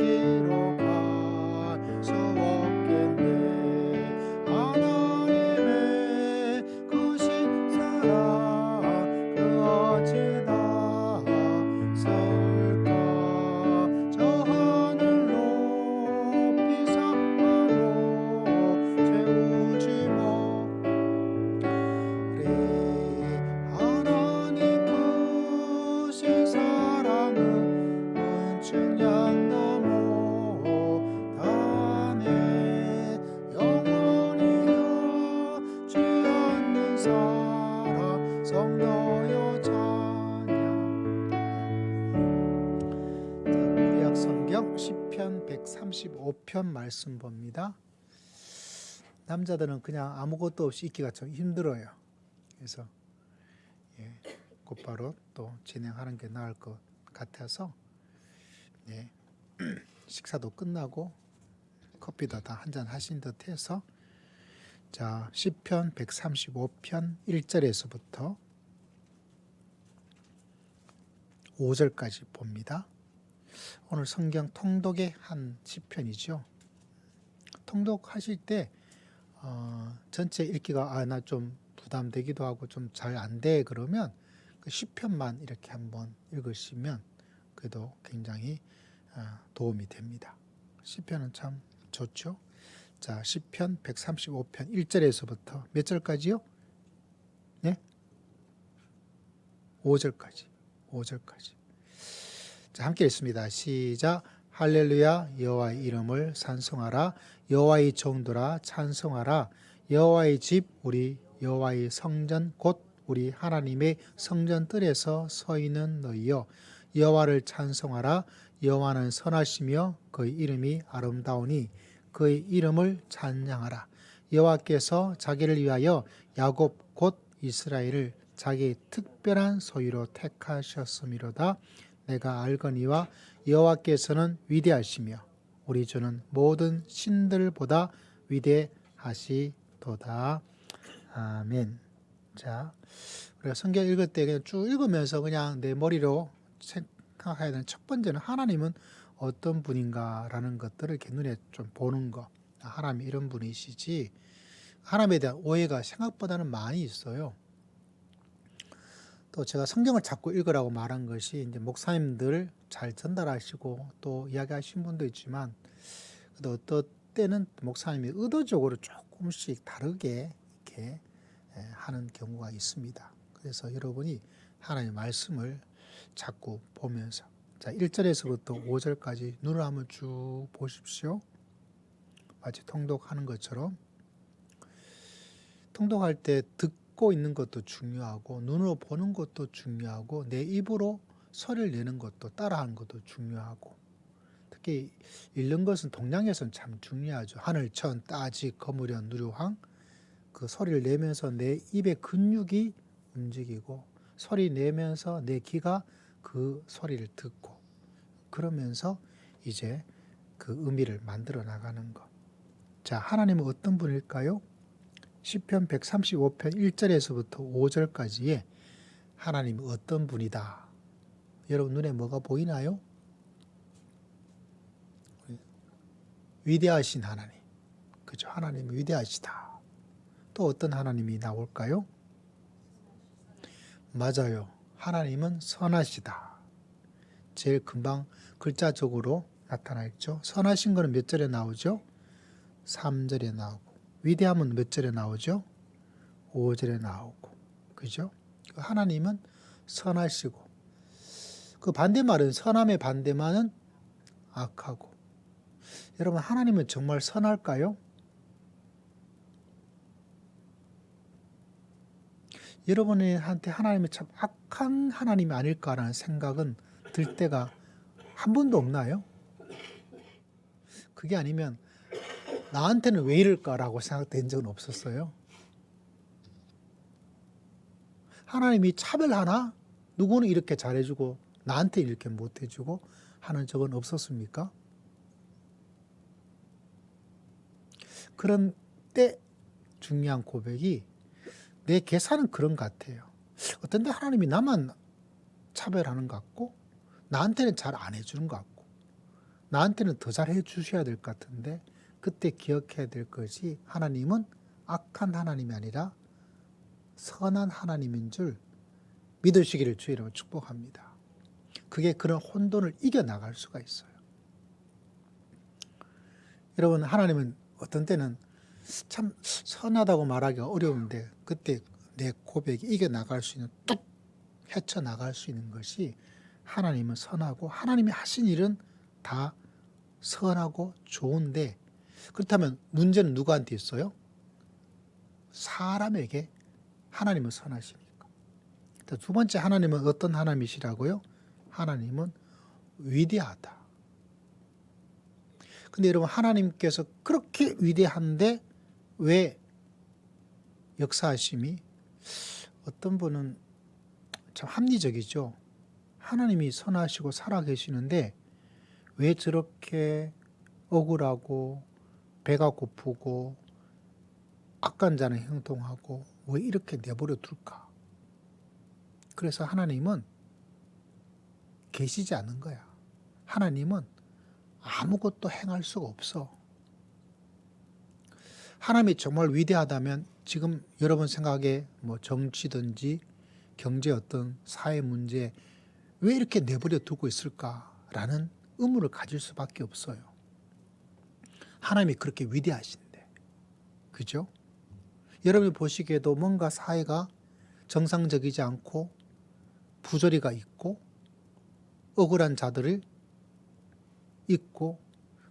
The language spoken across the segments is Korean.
거 시편 135편 말씀 봅니다. 남자들은 그냥 아무것도 없이 있기가 좀 힘들어요. 그래서 예, 곧바로 또 진행하는 게 나을 것 같아서 예, 식사도 끝나고 커피도 다 한 잔 하신 듯해서 자 시편 135편 1절에서부터 5절까지 봅니다. 오늘 성경 통독의 한 시편이죠. 통독하실 때 어, 전체 읽기가 아나 좀 부담되기도 하고 좀 잘 안 돼 그러면 그 시편만 이렇게 한번 읽으시면 그래도 굉장히 어, 도움이 됩니다. 시편은 참 좋죠. 자, 시편 135편 1절에서부터 몇 절까지요? 네? 5절까지. 5절까지. 자, 함께 읽습니다. 시작. 할렐루야 여호와의 이름을 찬송하라 여호와의 정도라 찬송하라 여호와의 집 우리 여호와의 성전 곧 우리 하나님의 성전 뜰에서 서 있는 너희여 여호와를 찬송하라 여호와는 선하시며 그의 이름이 아름다우니 그의 이름을 찬양하라 여호와께서 자기를 위하여 야곱 곧 이스라엘을 자기의 특별한 소유로 택하셨음이로다 내가 알거니와 여호와께서는 위대하시며 우리 주는 모든 신들보다 위대하시도다. 아멘. 자, 우리가 성경 읽을 때 그냥 쭉 읽으면서 그냥 내 머리로 생각해야 되는 첫 번째는 하나님은 어떤 분인가라는 것들을 이렇게 눈에 좀 보는 거. 아, 하나님 이런 분이시지. 하나님에 대한 오해가 생각보다는 많이 있어요. 또 제가 성경을 자꾸 읽으라고 말한 것이 이제 목사님들 잘 전달하시고 또 이야기하신 분도 있지만 또 어떤 때는 목사님이 의도적으로 조금씩 다르게 이렇게 예, 하는 경우가 있습니다. 그래서 여러분이 하나님의 말씀을 자꾸 보면서 자 1절에서부터 5절까지 눈을 한번 쭉 보십시오. 마치 통독하는 것처럼 통독할 때 듣 고 있는 것도 중요하고 눈으로 보는 것도 중요하고 내 입으로 소리를 내는 것도 따라하는 것도 중요하고 특히 읽는 것은 동양에서는 참 중요하죠. 하늘, 천, 따지, 거무련, 누류황 그 소리를 내면서 내 입의 근육이 움직이고 소리 내면서 내 귀가 그 소리를 듣고 그러면서 이제 그 의미를 만들어 나가는 것. 자, 하나님은 어떤 분일까요? 시편 135편 1절에서부터 5절까지에 하나님이 어떤 분이다. 여러분 눈에 뭐가 보이나요? 위대하신 하나님. 그죠? 하나님이 위대하시다. 또 어떤 하나님이 나올까요? 맞아요. 하나님은 선하시다. 제일 금방 글자적으로 나타나 있죠. 선하신 거는 몇 절에 나오죠? 3절에 나오고. 위대함은 몇 절에 나오죠? 5절에 나오고. 그죠? 하나님은 선하시고. 그 반대말은 선함의 반대말은 악하고. 여러분 하나님은 정말 선할까요? 여러분한테 하나님이 참 악한 하나님이 아닐까라는 생각은 들 때가 한 번도 없나요? 그게 아니면 나한테는 왜 이럴까라고 생각된 적은 없었어요. 하나님이 차별하나? 누구는 이렇게 잘해주고 나한테 이렇게 못해주고 하는 적은 없었습니까? 그런 때 중요한 고백이 내 계산은 그런 것 같아요. 어떤 때 하나님이 나만 차별하는 것 같고 나한테는 잘 안 해주는 것 같고 나한테는 더 잘 해 주셔야 될 것 같은데 그때 기억해야 될 것이 하나님은 악한 하나님이 아니라 선한 하나님인 줄 믿으시기를 주의 이름으로 축복합니다. 그게 그런 혼돈을 이겨 나갈 수가 있어요. 여러분 하나님은 어떤 때는 참 선하다고 말하기가 어려운데 그때 내 고백이 이겨 나갈 수 있는 뚝 헤쳐 나갈 수 있는 것이 하나님은 선하고 하나님이 하신 일은 다 선하고 좋은데 그렇다면 문제는 누구한테 있어요? 사람에게 하나님은 선하시니까. 두 번째 하나님은 어떤 하나님이시라고요? 하나님은 위대하다. 근데 여러분 하나님께서 그렇게 위대한데 왜 역사하심이 어떤 분은 참 합리적이죠. 하나님이 선하시고 살아계시는데 왜 저렇게 억울하고 배가 고프고 악간자는 행동하고 왜 이렇게 내버려 둘까? 그래서 하나님은 계시지 않은 거야. 하나님은 아무것도 행할 수가 없어. 하나님이 정말 위대하다면 지금 여러분 생각에 뭐 정치든지 경제 어떤 사회 문제 왜 이렇게 내버려 두고 있을까라는 의무를 가질 수밖에 없어요. 하나님이 그렇게 위대하신데. 그죠? 여러분이 보시기에도 뭔가 사회가 정상적이지 않고 부조리가 있고 억울한 자들을 있고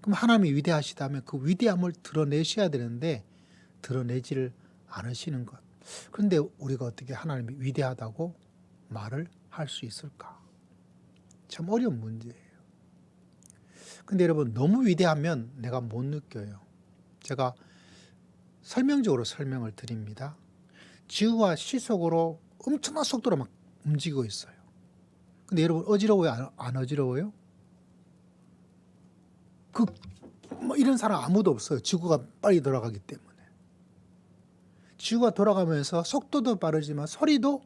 그럼 하나님이 위대하시다면 그 위대함을 드러내셔야 되는데 드러내지를 않으시는 것. 그런데 우리가 어떻게 하나님이 위대하다고 말을 할 수 있을까? 참 어려운 문제예요. 근데 여러분 너무 위대하면 내가 못 느껴요. 제가 설명적으로 설명을 드립니다. 지구가 시속으로 엄청난 속도로 막 움직이고 있어요. 근데 여러분 어지러워요? 안, 안 어지러워요? 그, 뭐 이런 사람 아무도 없어요. 지구가 빨리 돌아가기 때문에. 지구가 돌아가면서 속도도 빠르지만 소리도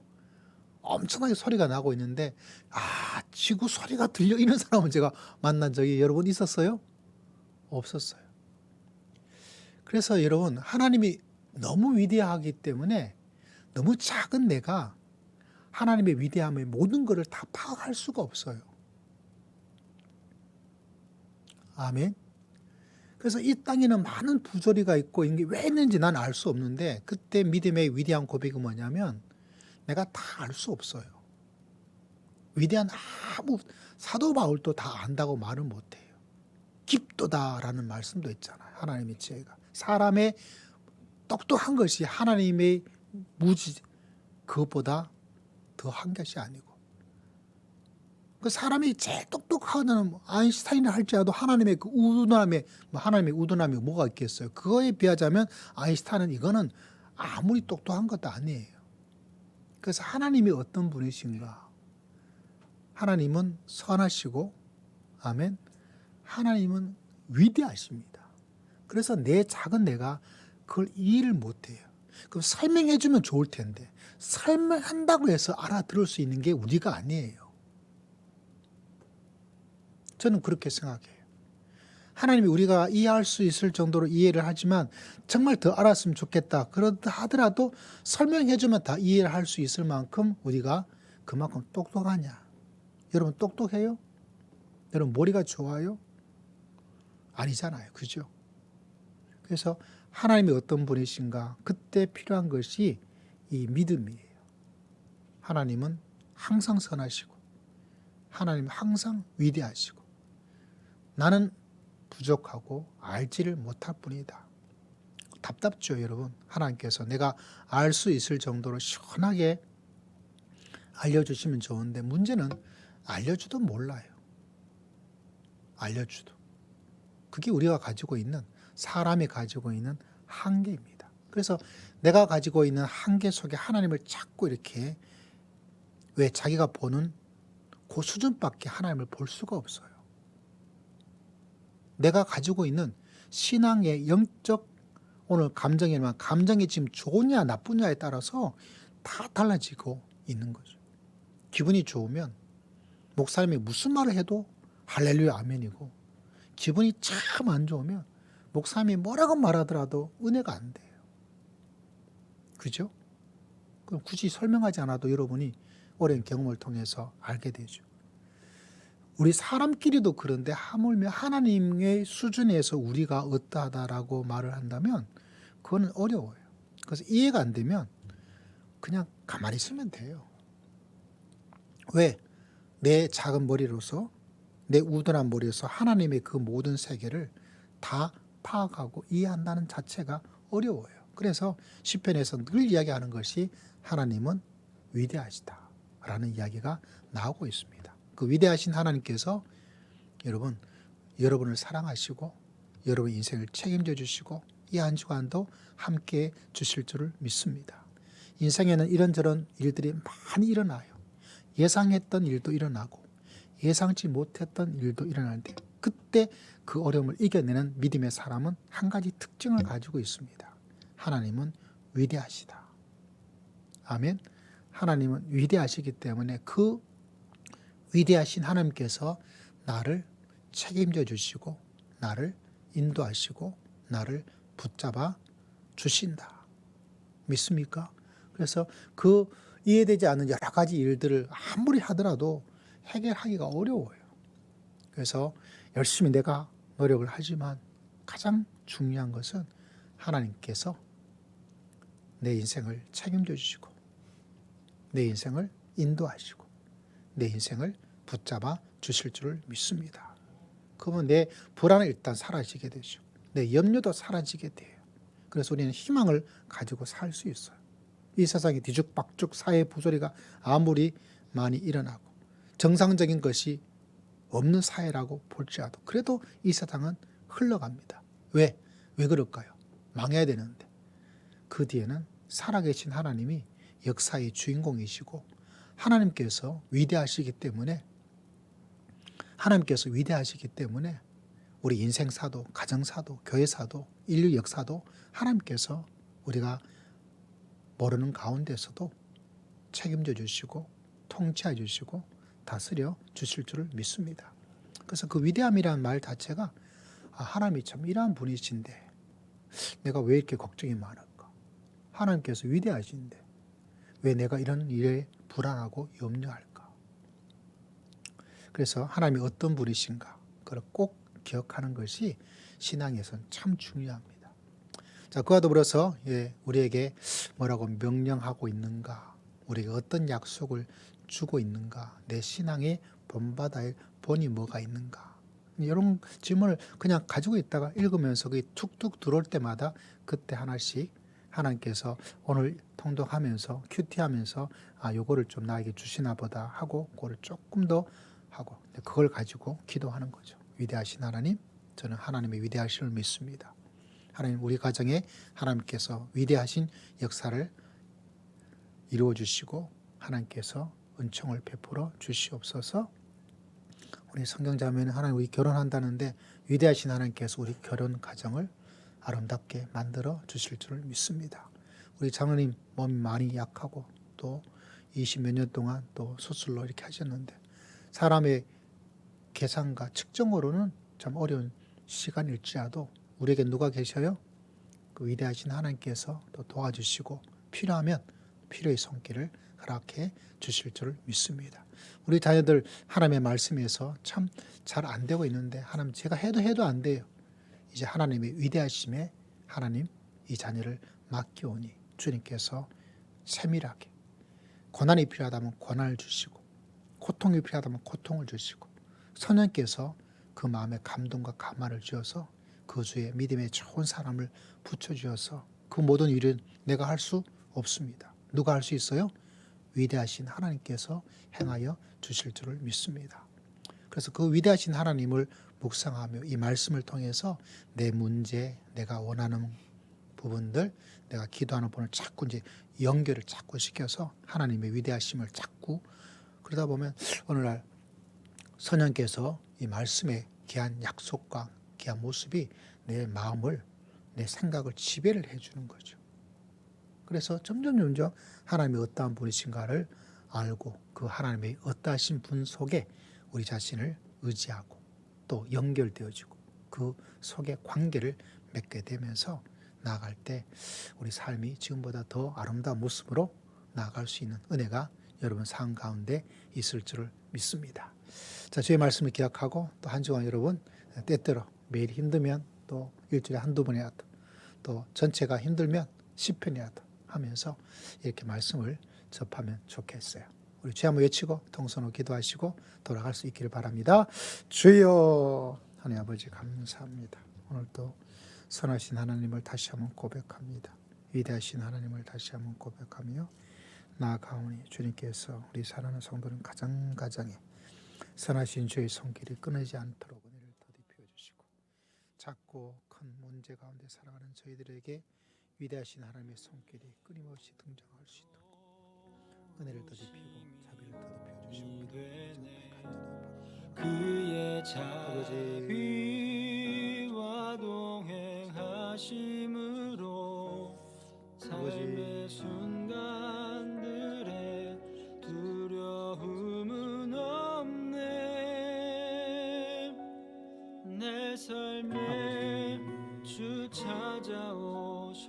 엄청나게 소리가 나고 있는데, 아, 지구 소리가 들려? 이런 사람은 제가 만난 적이 여러분 있었어요? 없었어요. 그래서 여러분, 하나님이 너무 위대하기 때문에 너무 작은 내가 하나님의 위대함의 모든 것을 다 파악할 수가 없어요. 아멘. 그래서 이 땅에는 많은 부조리가 있고 이게 왜 있는지 난 알 수 없는데 그때 믿음의 위대한 고백이 뭐냐면 내가 다 알 수 없어요. 위대한 아무 사도 바울도 다 안다고 말은 못해요. 깊도다라는 말씀도 있잖아요. 하나님의 지혜가 사람의 똑똑한 것이 하나님의 무지 그것보다 더 한 것이 아니고 그 사람이 제일 똑똑하다는 아인슈타인을 할지라도 하나님의 그 우둔함에 뭐 하나님의 우둔함이 뭐가 있겠어요? 그거에 비하자면 아인슈타인은 이거는 아무리 똑똑한 것도 아니에요. 그래서 하나님이 어떤 분이신가? 하나님은 선하시고 아멘. 하나님은 위대하십니다. 그래서 내 작은 내가 그걸 이해를 못해요. 그럼 설명해 주면 좋을 텐데 설명한다고 해서 알아들을 수 있는 게 우리가 아니에요. 저는 그렇게 생각해요. 하나님이 우리가 이해할 수 있을 정도로 이해를 하지만 정말 더 알았으면 좋겠다. 그렇다 하더라도 설명해주면 다 이해를 할 수 있을 만큼 우리가 그만큼 똑똑하냐? 여러분 똑똑해요? 여러분 머리가 좋아요? 아니잖아요. 그죠? 그래서 하나님이 어떤 분이신가? 그때 필요한 것이 이 믿음이에요. 하나님은 항상 선하시고, 하나님 항상 위대하시고, 나는 부족하고 알지를 못할 뿐이다. 답답죠, 여러분. 하나님께서 내가 알 수 있을 정도로 시원하게 알려주시면 좋은데 문제는 알려주도 몰라요. 알려주도. 그게 우리가 가지고 있는 사람이 가지고 있는 한계입니다. 그래서 내가 가지고 있는 한계 속에 하나님을 자꾸 이렇게 왜 자기가 보는 그 수준밖에 하나님을 볼 수가 없어요. 내가 가지고 있는 신앙의 영적 오늘 감정이지만 감정이 지금 좋으냐 나쁘냐에 따라서 다 달라지고 있는 거죠. 기분이 좋으면 목사님이 무슨 말을 해도 할렐루야 아멘이고 기분이 참 안 좋으면 목사님이 뭐라고 말하더라도 은혜가 안 돼요. 그죠? 그럼 굳이 설명하지 않아도 여러분이 오랜 경험을 통해서 알게 되죠. 우리 사람끼리도 그런데 하물며 하나님의 수준에서 우리가 어떠하다라고 말을 한다면 그거는 어려워요. 그래서 이해가 안 되면 그냥 가만히 있으면 돼요. 왜? 내 작은 머리로서 내 우둔한 머리에서 하나님의 그 모든 세계를 다 파악하고 이해한다는 자체가 어려워요. 그래서 시편에서 늘 이야기하는 것이 하나님은 위대하시다라는 이야기가 나오고 있습니다. 그 위대하신 하나님께서 여러분 여러분을 사랑하시고 여러분 인생을 책임져 주시고 이 한 주간도 함께 주실 줄을 믿습니다. 인생에는 이런저런 일들이 많이 일어나요. 예상했던 일도 일어나고 예상치 못했던 일도 일어나는데 그때 그 어려움을 이겨내는 믿음의 사람은 한 가지 특징을 가지고 있습니다. 하나님은 위대하시다. 아멘. 하나님은 위대하시기 때문에 그 위대하신 하나님께서 나를 책임져 주시고 나를 인도하시고 나를 붙잡아 주신다. 믿습니까? 그래서 그 이해되지 않는 여러 가지 일들을 아무리 하더라도 해결하기가 어려워요. 그래서 열심히 내가 노력을 하지만 가장 중요한 것은 하나님께서 내 인생을 책임져 주시고 내 인생을 인도하시고 내 인생을 붙잡아 주실 줄을 믿습니다. 그러면 내 불안은 일단 사라지게 되죠. 내 염려도 사라지게 돼요. 그래서 우리는 희망을 가지고 살 수 있어요. 이 세상에 뒤죽박죽 사회 부조리가 아무리 많이 일어나고 정상적인 것이 없는 사회라고 볼지라도 그래도 이 세상은 흘러갑니다. 왜? 왜 그럴까요? 망해야 되는데 그 뒤에는 살아계신 하나님이 역사의 주인공이시고 하나님께서 위대하시기 때문에 하나님께서 위대하시기 때문에 우리 인생사도, 가정사도, 교회사도, 인류 역사도 하나님께서 우리가 모르는 가운데서도 책임져 주시고 통치해 주시고 다스려 주실 줄을 믿습니다. 그래서 그 위대함이라는 말 자체가 아, 하나님이 참 이러한 분이신데 내가 왜 이렇게 걱정이 많을까? 하나님께서 위대하신데 왜 내가 이런 일에 불안하고 염려할까? 그래서 하나님이 어떤 분이신가? 그걸 꼭 기억하는 것이 신앙에선 참 중요합니다. 자, 그와 더불어서 예, 우리에게 뭐라고 명령하고 있는가? 우리에게 어떤 약속을 주고 있는가? 내 신앙의 본받아야 본이 뭐가 있는가? 이런 질문을 그냥 가지고 있다가 읽으면서 툭툭 들어올 때마다 그때 하나씩 하나님께서 오늘 통독하면서 큐티하면서 아 요거를 좀 나에게 주시나 보다 하고 그거를 조금 더 하고 그걸 가지고 기도하는 거죠. 위대하신 하나님, 저는 하나님의 위대하심을 믿습니다. 하나님 우리 가정에 하나님께서 위대하신 역사를 이루어 주시고 하나님께서 은총을 베풀어 주시옵소서. 우리 성경 자매는 하나님 우리 결혼한다는데 위대하신 하나님께서 우리 결혼 가정을 아름답게 만들어 주실 줄을 믿습니다. 우리 장로님 몸이 많이 약하고 또 20몇 년 동안 또 수술로 이렇게 하셨는데 사람의 계산과 측정으로는 참 어려운 시간일지라도 우리에게 누가 계셔요? 그 위대하신 하나님께서 또 도와주시고 필요하면 필요의 손길을 허락해 주실 줄을 믿습니다. 우리 자녀들 하나님의 말씀에서 참 잘 안 되고 있는데 하나님 제가 해도 해도 안 돼요. 이제 하나님의 위대하심에 하나님 이 자녀를 맡기오니 주님께서 세밀하게 고난이 필요하다면 고난을 주시고 고통이 필요하다면 고통을 주시고 선생님께서 그 마음에 감동과 감화를 주어서 그 주에 믿음의 좋은 사람을 붙여주어서 그 모든 일은 내가 할 수 없습니다. 누가 할 수 있어요? 위대하신 하나님께서 행하여 주실 줄을 믿습니다. 그래서 그 위대하신 하나님을 묵상하며 이 말씀을 통해서 내 문제, 내가 원하는 부분들, 내가 기도하는 부분을 자꾸 이제 연결을 자꾸 시켜서 하나님의 위대하심을 자꾸 그러다 보면 오늘날 선영께서 이 말씀의 귀한 약속과 귀한 모습이 내 마음을 내 생각을 지배를 해주는 거죠. 그래서 점점 점점 하나님이 어떠한 분이신가를 알고 그 하나님의 어떠하신 분 속에 우리 자신을 의지하고 또 연결되어지고 그 속에 관계를 맺게 되면서 나아갈 때 우리 삶이 지금보다 더 아름다운 모습으로 나아갈 수 있는 은혜가 여러분 삶 가운데 있을 줄을 믿습니다. 자, 주의 말씀을 기억하고 또 한 주간 여러분 때때로 매일 힘들면 또 일주일에 한두 번이라도 또 전체가 힘들면 10편이라도 하면서 이렇게 말씀을 접하면 좋겠어요. 우리 주여 한번 외치고 통성으로 기도하시고 돌아갈 수 있기를 바랍니다. 주여 하나님 아버지 감사합니다. 오늘도 선하신 하나님을 다시 한번 고백합니다. 위대하신 하나님을 다시 한번 고백하며 나아가오니 주님께서 우리 사랑하는 성도는 가장 가장에 선하신 주의 손길이 끊이지 않도록 은혜를 더디 주시고 작고 큰 문제 가운데 살아가는 저희들에게 위대하신 하나님의 손길이 끊임없이 등장할 수 있도록 은혜를 더디피고 자비를 주시옵기를 간절히 그의. 자비와 동행하심으로 삶의 순간들에 두려움은 없네. 내 삶에 주 찾아오셔서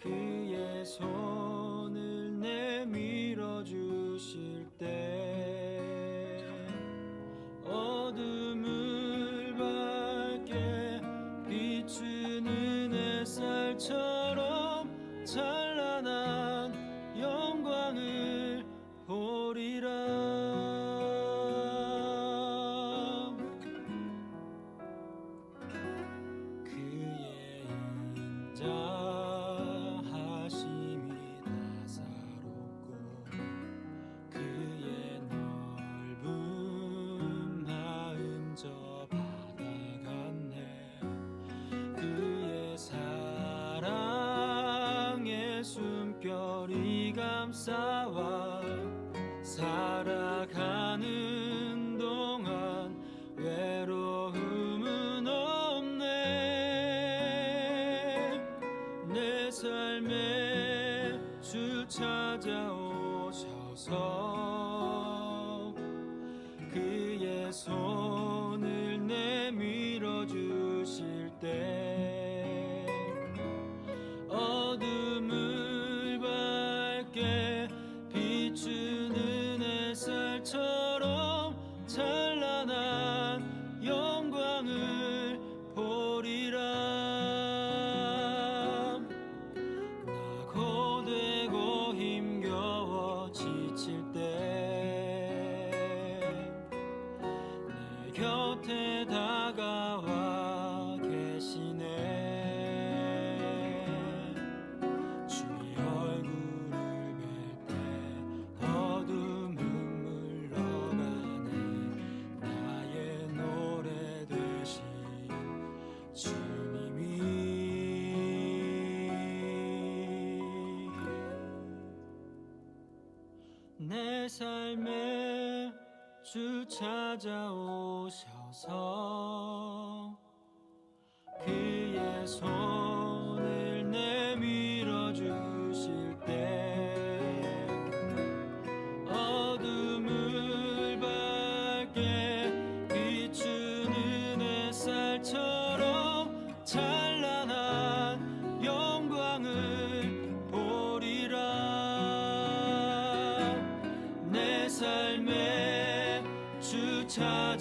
그의 손을 내밀어 주실 때 어둠을 밝게 비추는 햇살처럼 내 삶에 주 찾아오셔서 그의 손 삶에 주 찾아오셔서